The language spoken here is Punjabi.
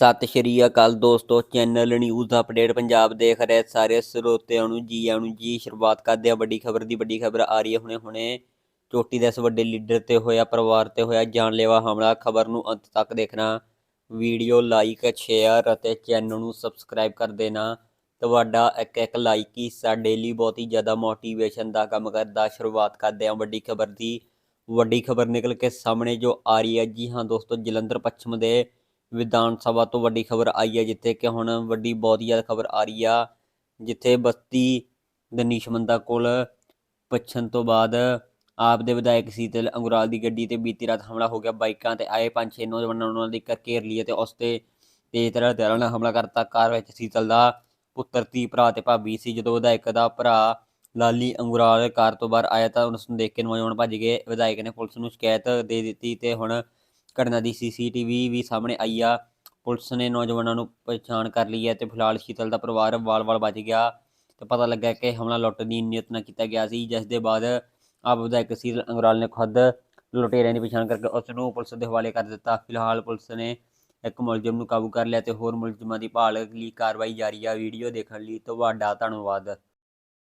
ਸਤਿ ਸ਼੍ਰੀ ਅਕਾਲ ਦੋਸਤੋ ਚੈਨਲ ਨਿਊਜ਼ ਅਪਡੇਟ ਪੰਜਾਬ ਦੇਖ ਰਹੇ ਸਾਰੇ ਸਰੋਤਿਆਂ ਨੂੰ ਜੀ ਆਇਆਂ ਨੂੰ ਜੀ, ਸ਼ੁਰੂਆਤ ਕਰਦੇ ਆ ਵੱਡੀ ਖਬਰ ਦੀ, ਵੱਡੀ ਖਬਰ ਆ ਰਹੀ ਹੈ ਹੁਣੇ ਹੁਣੇ। ਚੋਟੀ ਦੇ ਇਸ ਵੱਡੇ ਲੀਡਰ ਤੇ ਹੋਇਆ, ਪਰਿਵਾਰ ਤੇ ਹੋਇਆ ਜਾਨਲੇਵਾ ਹਮਲਾ, ਖਬਰ ਨੂੰ ਅੰਤ ਤੱਕ ਦੇਖਣਾ। ਵੀਡੀਓ ਲਾਈਕ ਸ਼ੇਅਰ ਅਤੇ ਚੈਨਲ ਨੂੰ ਸਬਸਕ੍ਰਾਈਬ ਕਰ ਦੇਣਾ। ਤੁਹਾਡਾ ਇੱਕ ਇੱਕ ਲਾਈਕ ਹੀ ਸਾਡੇ ਲਈ ਬਹੁਤ ਹੀ ਜ਼ਿਆਦਾ ਮੋਟੀਵੇਸ਼ਨ ਦਾ ਕੰਮ ਕਰਦਾ। ਸ਼ੁਰੂਆਤ ਕਰਦੇ ਆ ਵੱਡੀ ਖਬਰ ਦੀ। ਵੱਡੀ ਖਬਰ ਨਿਕਲ ਕੇ ਸਾਹਮਣੇ ਜੋ ਆ ਰਹੀ ਹੈ, ਜੀ ਹਾਂ ਦੋਸਤੋ, ਜਲੰਧਰ, ਪੱਛਮ ਦੇ ਵਿਧਾਨ ਸਭਾ ਤੋਂ ਵੱਡੀ ਖਬਰ ਆਈ ਹੈ, ਜਿੱਥੇ ਕਿ ਹੁਣ ਵੱਡੀ ਬਹੁਤ ਜ਼ਿਆਦਾ ਖਬਰ ਆ ਰਹੀ ਆ, ਜਿੱਥੇ ਬਸਤੀ ਦਨੀਸ਼ ਮੰਦਾ ਕੋਲ ਪਛਣ ਤੋਂ ਬਾਅਦ ਆਪ ਦੇ ਵਿਧਾਇਕ ਸੀਤਲ ਅੰਗੁਰਾਲ ਦੀ ਗੱਡੀ ਤੇ ਬੀਤੀ ਰਾਤ ਹਮਲਾ ਹੋ ਗਿਆ। ਬਾਈਕਾਂ ਤੇ ਆਏ ਪੰਜ ਛੇ ਨੌਜਵਾਨਾਂ ਨੂੰ ਉਹਨਾਂ ਦੀ ਘਰ ਘੇਰ ਲਈ ਤੇ ਉਸ ਤੇ ਤੇਜ਼ ਤਰ੍ਹਾਂ ਹਥਿਆਰਾਂ ਨਾਲ ਹਮਲਾ ਕਰਤਾ। ਕਾਰ ਵਿੱਚ ਸੀਤਲ ਦਾ ਪੁੱਤਰ ਤੀ ਭਰਾ ਤੇ ਭਾਬੀ ਸੀ। ਜਦੋਂ ਵਿਧਾਇਕ ਦਾ ਭਰਾ ਲਾਲੀ ਅੰਗੁਰਾਲ ਕਾਰ ਤੋਂ ਬਾਹਰ ਆਇਆ ਤਾਂ ਉਸ ਨੂੰ ਦੇਖ ਕੇ ਨੌਜਵਾਨ ਭੱਜ ਗਏ। ਵਿਧਾਇਕ ਨੇ ਪੁਲਿਸ ਨੂੰ ਸ਼ਿਕਾਇਤ ਦੇ ਦਿੱਤੀ ਤੇ ਹੁਣ ਘਟਨਾ ਦੀ ਸੀਸੀਟੀਵੀ ਵੀ ਸਾਹਮਣੇ ਆਈ ਆ। ਪੁਲਿਸ ਨੇ ਨੌਜਵਾਨਾਂ ਨੂੰ ਪਛਾਣ ਕਰ ਲਈ ਹੈ ਤੇ ਫਿਲਹਾਲ ਸ਼ੀਤਲ ਦਾ ਪਰਿਵਾਰ ਵਾਲ-ਵਾਲ ਬਚ ਗਿਆ ਤੇ ਪਤਾ ਲੱਗਾ ਕਿ ਹਮਲਾ ਲੁੱਟ ਦੀ ਨੀਅਤ ਨਾਲ ਕੀਤਾ ਗਿਆ ਸੀ, ਜਿਸ ਦੇ ਬਾਅਦ ਆਪ ਵਿਧਾਇਕ ਸੀਤਲ ਅੰਗਰਾਲ ਨੇ ਖੁਦ ਲੁਟੇਰਿਆਂ ਦੀ ਪਛਾਣ ਕਰਕੇ ਉਸ ਨੂੰ ਪੁਲਿਸ ਦੇ ਹਵਾਲੇ ਕਰ ਦਿੱਤਾ। ਫਿਲਹਾਲ ਪੁਲਿਸ ਨੇ ਇੱਕ ਮੁਲਜ਼ਮ ਨੂੰ ਕਾਬੂ ਕਰ ਲਿਆ ਤੇ ਹੋਰ ਮੁਲਜ਼ਮਾਂ ਦੀ ਭਾਲ ਲਈ ਕਾਰਵਾਈ ਜਾਰੀ ਆ। ਵੀਡੀਓ ਦੇਖਣ ਲਈ ਤੁਹਾਡਾ ਧੰਨਵਾਦ।